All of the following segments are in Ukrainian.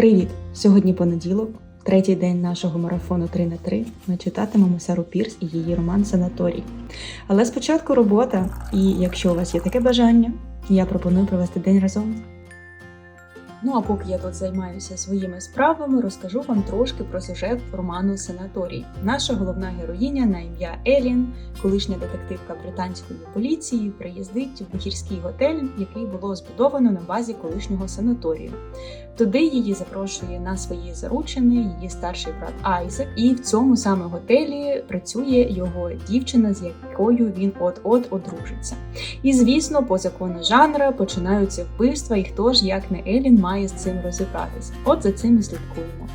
Привіт! Сьогодні понеділок, третій день нашого марафону 3 на 3 Ми читатимемо Сару Пірс і її роман Санаторій. Але спочатку робота, і якщо у вас є таке бажання, я пропоную провести день разом. Ну а поки я тут займаюся своїми справами, розкажу вам трошки про сюжет роману Санаторій. Наша головна героїня на ім'я Елін, колишня детективка британської поліції, приїздить в гірський готель, який було збудовано на базі колишнього санаторію. Туди її запрошує на свої заручини її старший брат Айзек, і в цьому саме готелі працює його дівчина, з якою він от-от одружиться. І звісно, по закону жанра починаються вбивства, і хто ж як не Елін має з цим розібратись. От за цим і слідкуємо.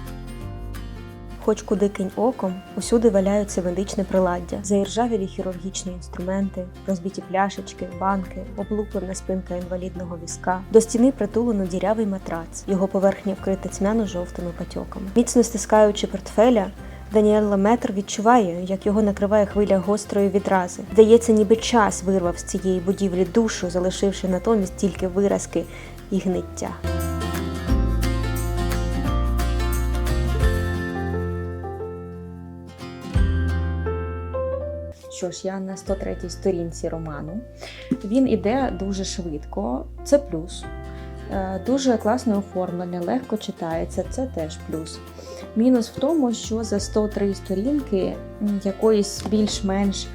Хоч куди кинь оком, усюди валяються медичне приладдя, заіржавілі хірургічні інструменти, розбиті пляшечки, банки, облуплена спинка інвалідного візка. До стіни притулено дірявий матрац. Його поверхня вкрита тьмяно-жовтими патьоками. Міцно стискаючи портфеля. Даніел Ламетр відчуває, як його накриває хвиля гострої відрази. Здається, ніби час вирвав з цієї будівлі душу, залишивши натомість тільки виразки і гниття. Що ж, я на 103 й сторінці роману. Він іде дуже швидко, це плюс. Е, Дуже класне оформлення, легко читається, це теж плюс. Мінус в тому, що за 103 сторінки якоїсь більш-менш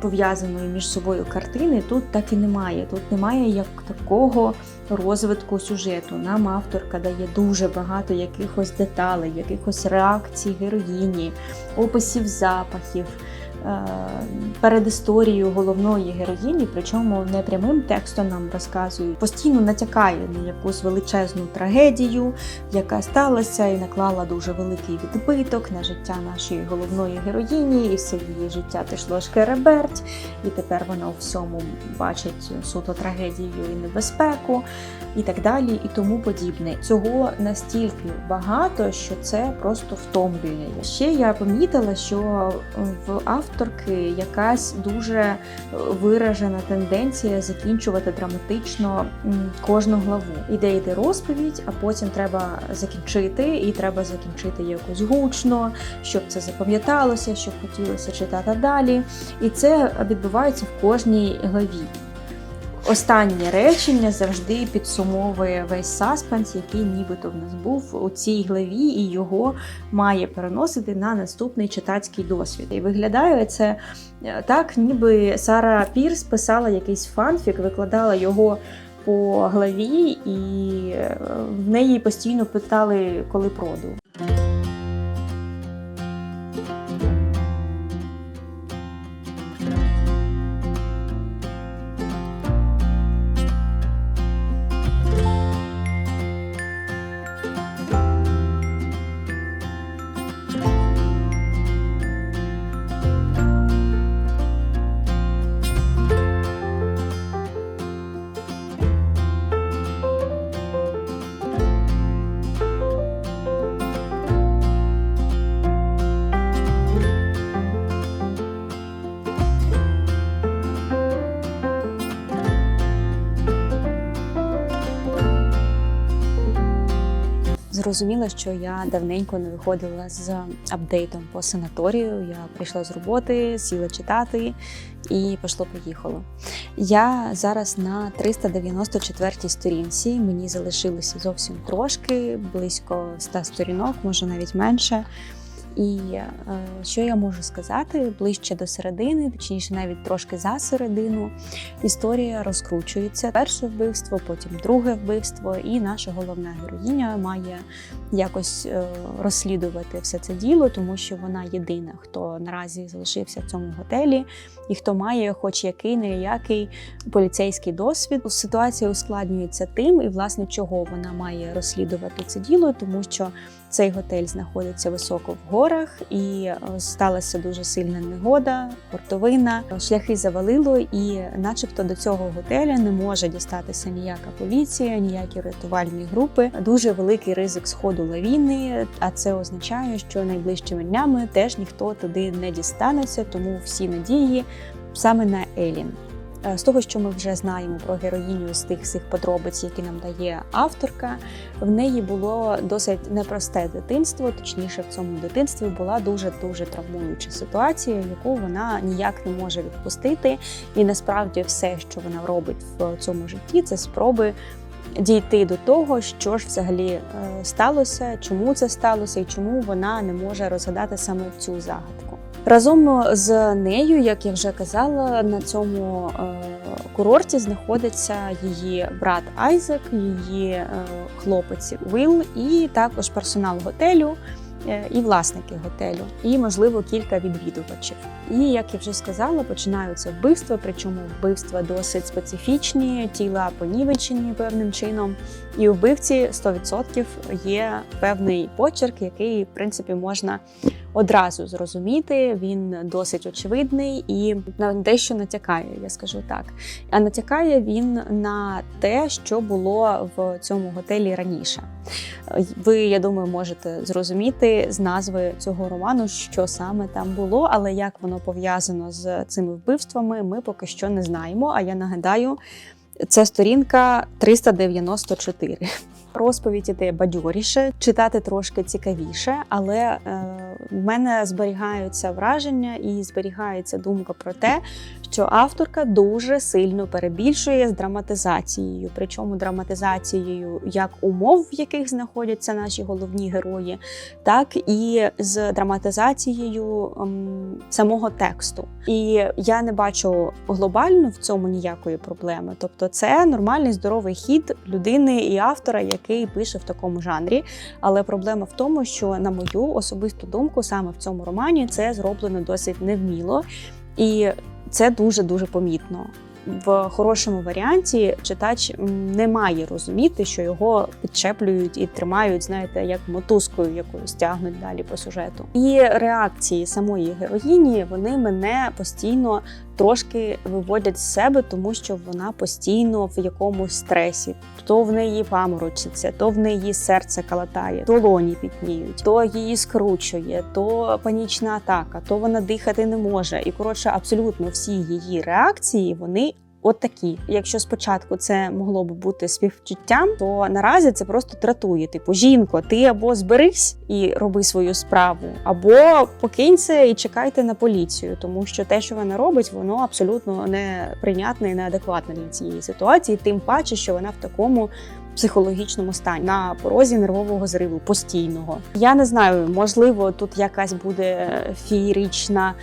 пов'язаної між собою картини тут так і немає. Тут немає як такого розвитку сюжету. Нам авторка дає дуже багато якихось деталей, якихось реакцій героїні, описів запахів. Е, Перед історією головної героїні, причому не прямим текстом нам розказують, постійно натякає на якусь величезну трагедію, яка сталася і наклала дуже великий відбиток на життя нашої головної героїні, і все її життя пішло шкереберть, і тепер вона у всьому бачить суто трагедію і небезпеку, і так далі, і тому подібне. Цього настільки багато, що це просто втомлює. Ще я помітила, що в авторки якась дуже виражена тенденція закінчувати драматично кожну главу. Іде йде розповідь, а потім треба закінчити, і треба закінчити якось гучно, щоб це запам'яталося, щоб хотілося читати далі. І це відбувається в кожній главі. Останнє речення завжди підсумовує весь саспенс, який нібито в нас був у цій главі, і його має переносити на наступний читацький досвід. І виглядає це е, так, ніби Сара Пірс писала якийсь фанфік, викладала його по главі, і е, в неї постійно питали, коли проду. Зрозуміла, що я давненько не виходила з апдейтом по санаторію. Я прийшла з роботи, сіла читати і пішло-поїхало. Я зараз на 394-й сторінці. Мені залишилося зовсім трошки, близько 100 сторінок, може навіть менше. І е, що я можу сказати ближче до середини, точніше, навіть трошки за середину, історія розкручується. Перше вбивство, потім друге вбивство, і наша головна героїня має якось е, розслідувати все це діло, тому що вона єдина, хто наразі залишився в цьому готелі, і хто має, хоч який неякий поліцейський досвід. Ситуація ускладнюється тим, і власне чого вона має розслідувати це діло, тому що цей готель знаходиться високо в горах, і е, сталася дуже сильна негода, портовина. Шляхи завалило, і, начебто, до цього готеля не може дістатися ніяка поліція, ніякі рятувальні групи. Дуже великий ризик сходу лавіни. А це означає, що найближчими днями теж ніхто туди не дістанеться, тому всі надії саме на Елін. Е, З того, що ми вже знаємо про героїню з тих всіх подробиць, які нам дає авторка, в неї було досить непросте дитинство. Точніше, в цьому дитинстві була дуже дуже травмуюча ситуація, яку вона ніяк не може відпустити. І насправді все, що вона робить в цьому житті, це спроби дійти до того, що ж взагалі е, сталося, чому це сталося і чому вона не може розгадати саме цю загадку. Разом з нею, як я вже казала, на цьому е, курорті знаходиться її брат Айзек, її е, хлопець Вил, і також персонал готелю. е, І власники готелю, і можливо кілька відвідувачів. І як я вже сказала, починаються вбивства, причому вбивства досить специфічні, тіла понівечені певним чином. І вбивці 100% є певний почерк, який в принципі можна одразу зрозуміти. Він досить очевидний і на дещо натякає, я скажу так. А натякає він на те, що було в цьому готелі раніше. Ви, я думаю, можете зрозуміти з назви цього роману, що саме там було, але як воно пов'язано з цими вбивствами, ми поки що не знаємо. А я нагадаю, це сторінка 394. Розповідь іде бадьоріше, читати трошки цікавіше, але е, в мене зберігаються враження і зберігається думка про те, що авторка дуже сильно перебільшує з драматизацією, причому драматизацією як умов, в яких знаходяться наші головні герої, так і з драматизацією ем, самого тексту. І я не бачу глобально в цьому ніякої проблеми. Тобто, це нормальний здоровий хід людини і автора, який пише в такому жанрі. Але проблема в тому, що, на мою особисту думку, саме в цьому романі це зроблено досить невміло. І це дуже дуже помітно. В хорошому варіанті читач не має розуміти, що його підчеплюють і тримають, знаєте, як мотузкою якою стягнуть далі по сюжету. І реакції самої героїні вони мене постійно трошки виводять з себе, тому що вона постійно в якомусь стресі. То в неї паморочиться, то в неї серце калатає, то лоні пітніють, то її скручує, то панічна атака, то вона дихати не може. І коротше, абсолютно всі її реакції вони. От такі. Якщо спочатку це могло б бути співчуттям, то наразі це просто тратує. Типу, жінко, ти або зберись і роби свою справу, або покинься і чекайте на поліцію, тому що те, що вона робить, воно абсолютно неприйнятне і неадекватне для цієї ситуації, тим паче, що вона в такому. Психологічному стані на порозі нервового зриву постійного. Я не знаю, можливо, тут якась буде феєрична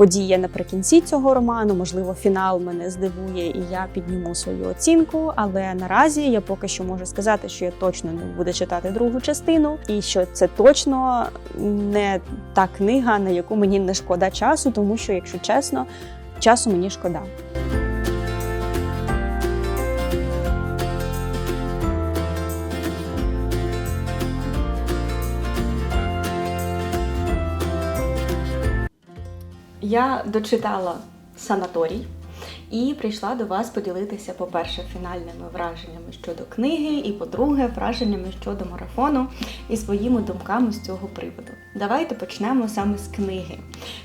подія наприкінці цього роману. Можливо, фінал мене здивує, і я підніму свою оцінку. Але наразі я поки що можу сказати, що я точно не буду читати другу частину, і що це точно не та книга, на яку мені не шкода часу, тому що, якщо чесно, часу мені шкода. Я дочитала санаторій і прийшла до вас поділитися, по-перше, фінальними враженнями щодо книги, і по-друге, враженнями щодо марафону і своїми думками з цього приводу. Давайте почнемо саме з книги.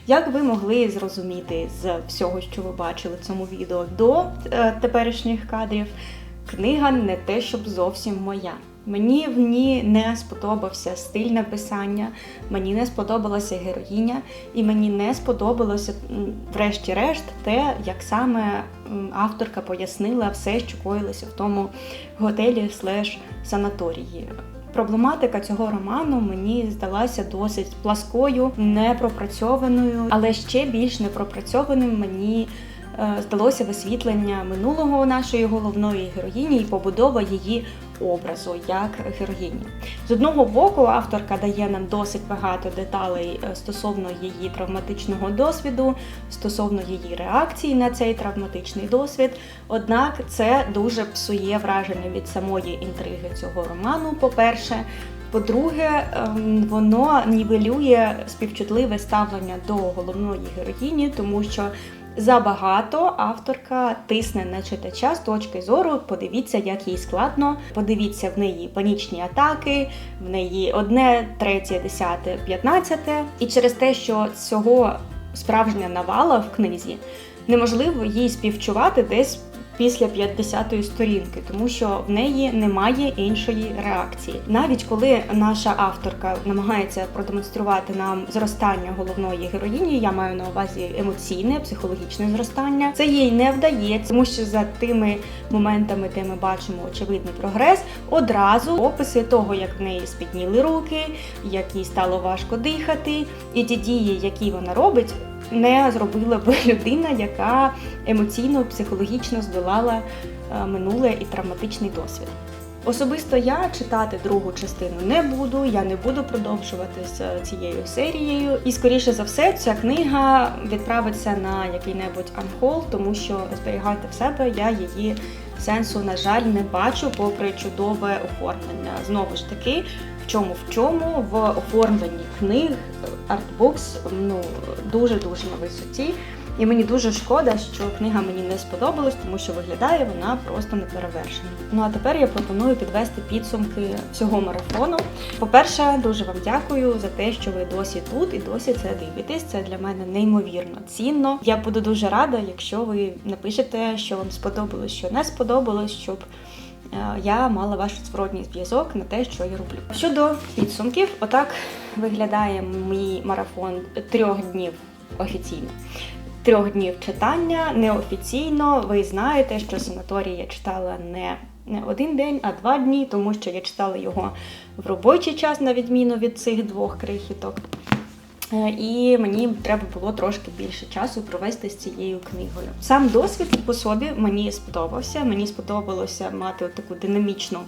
Як ви могли зрозуміти з всього, що ви бачили в цьому відео до е, теперішніх кадрів, книга не те, щоб зовсім моя. Мені в ній не сподобався стиль написання, мені не сподобалася героїня, і мені не сподобалося, врешті-решт, те, як саме авторка пояснила все, що коїлося в тому готелі слеш санаторії. Проблематика цього роману мені здалася досить пласкою, непропрацьованою, але ще більш непропрацьованим мені е, здалося висвітлення минулого нашої головної героїні і побудова її образу як героїні. З одного боку, авторка дає нам досить багато деталей е, стосовно її травматичного досвіду, стосовно її реакції на цей травматичний досвід. Однак це дуже псує враження від самої інтриги цього роману. По-перше, по-друге, ем, воно нівелює співчутливе ставлення до головної героїні, тому що забагато авторка тисне на читача з точки зору. Подивіться, як їй складно. Подивіться в неї панічні атаки, в неї одне, третє, десяте, п'ятнадцяте. І через те, що цього справжня навала в книзі. неможливо їй співчувати десь після 50-ї сторінки, тому що в неї немає іншої реакції. Навіть коли наша авторка намагається продемонструвати нам зростання головної героїні, я маю на увазі емоційне, психологічне зростання, це їй не вдається, тому що за тими моментами, де ми бачимо очевидний прогрес, одразу описи того, як в неї спітніли руки, як їй стало важко дихати, і ті дії, які вона робить, не зробила би людина, яка емоційно, психологічно здолала е, минуле і травматичний досвід. Особисто я читати другу частину не буду, я не буду продовжувати з цією серією. І скоріше за все, ця книга відправиться на який-небудь анхол, тому що зберігати в себе я її сенсу, на жаль, не бачу, попри чудове оформлення. Знову ж таки, в чому в чому в оформленні книг артбукс ну дуже дуже на висоті. І мені дуже шкода, що книга мені не сподобалась, тому що виглядає вона просто неперевершена. Ну а тепер я пропоную підвести підсумки цього марафону. По-перше, дуже вам дякую за те, що ви досі тут і досі це дивитесь. Це для мене неймовірно цінно. Я буду дуже рада, якщо ви напишете, що вам сподобалось, що не сподобалось, щоб я мала ваш зворотній зв'язок на те, що я роблю. Щодо підсумків, отак виглядає мій марафон трьох днів офіційно. Трьох днів читання неофіційно. Ви знаєте, що санаторій я читала не, не один день, а два дні, тому що я читала його в робочий час, на відміну від цих двох крихіток. Е, І мені треба було трошки більше часу провести з цією книгою. Сам досвід по собі мені сподобався. Мені сподобалося мати таку динамічну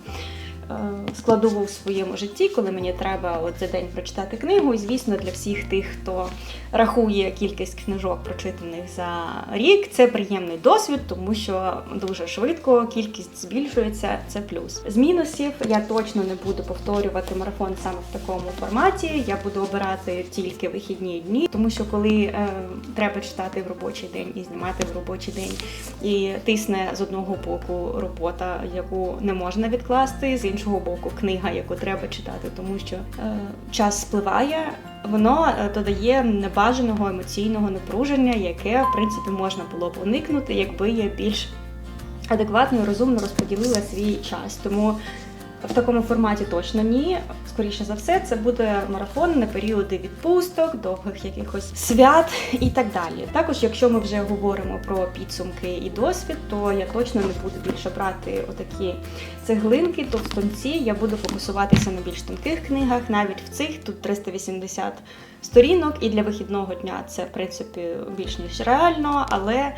складову в своєму житті, коли мені треба от за день прочитати книгу. І звісно, для всіх тих, хто рахує кількість книжок, прочитаних за рік, це приємний досвід, тому що дуже швидко кількість збільшується. Це плюс. З мінусів я точно не буду повторювати марафон саме в такому форматі. Я буду обирати тільки вихідні дні, тому що коли е, треба читати в робочий день і знімати в робочий день, і тисне з одного боку робота, яку не можна відкласти, з іншого боку, книга, яку треба читати, тому що е, час спливає. Воно е, додає небажаного емоційного напруження, яке в принципі можна було б уникнути, якби я більш адекватно і розумно розподілила свій час. Тому в такому форматі точно ні. Скоріше за все, це буде марафон на періоди відпусток, довгих якихось свят і так далі. Також, якщо ми вже говоримо про підсумки і досвід, то я точно не буду більше брати отакі цеглинки, товстонці. Я буду фокусуватися на більш тонких книгах, навіть в цих тут 380 сторінок, і для вихідного дня це в принципі більш ніж реально, але.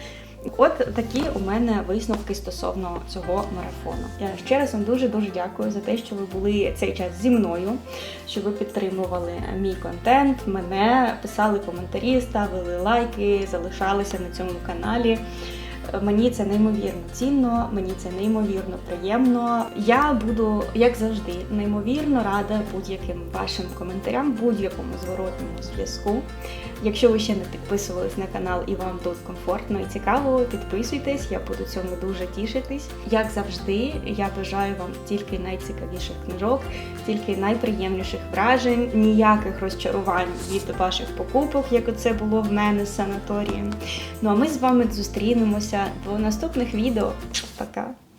От такі у мене висновки стосовно цього марафону. Я ще раз вам дуже дуже дякую за те, що ви були цей час зі мною, що ви підтримували мій контент, мене писали коментарі, ставили лайки, залишалися на цьому каналі. Мені це неймовірно цінно, мені це неймовірно приємно. Я буду, як завжди, неймовірно рада будь-яким вашим коментарям, будь-якому зворотному зв'язку. Якщо ви ще не підписувались на канал і вам тут комфортно і цікаво, підписуйтесь, я буду цьому дуже тішитись. Як завжди, я бажаю вам тільки найцікавіших книжок, тільки найприємніших вражень, ніяких розчарувань від ваших покупок, як оце було в мене з санаторієм. Ну а ми з вами зустрінемося в наступних відео. Пока!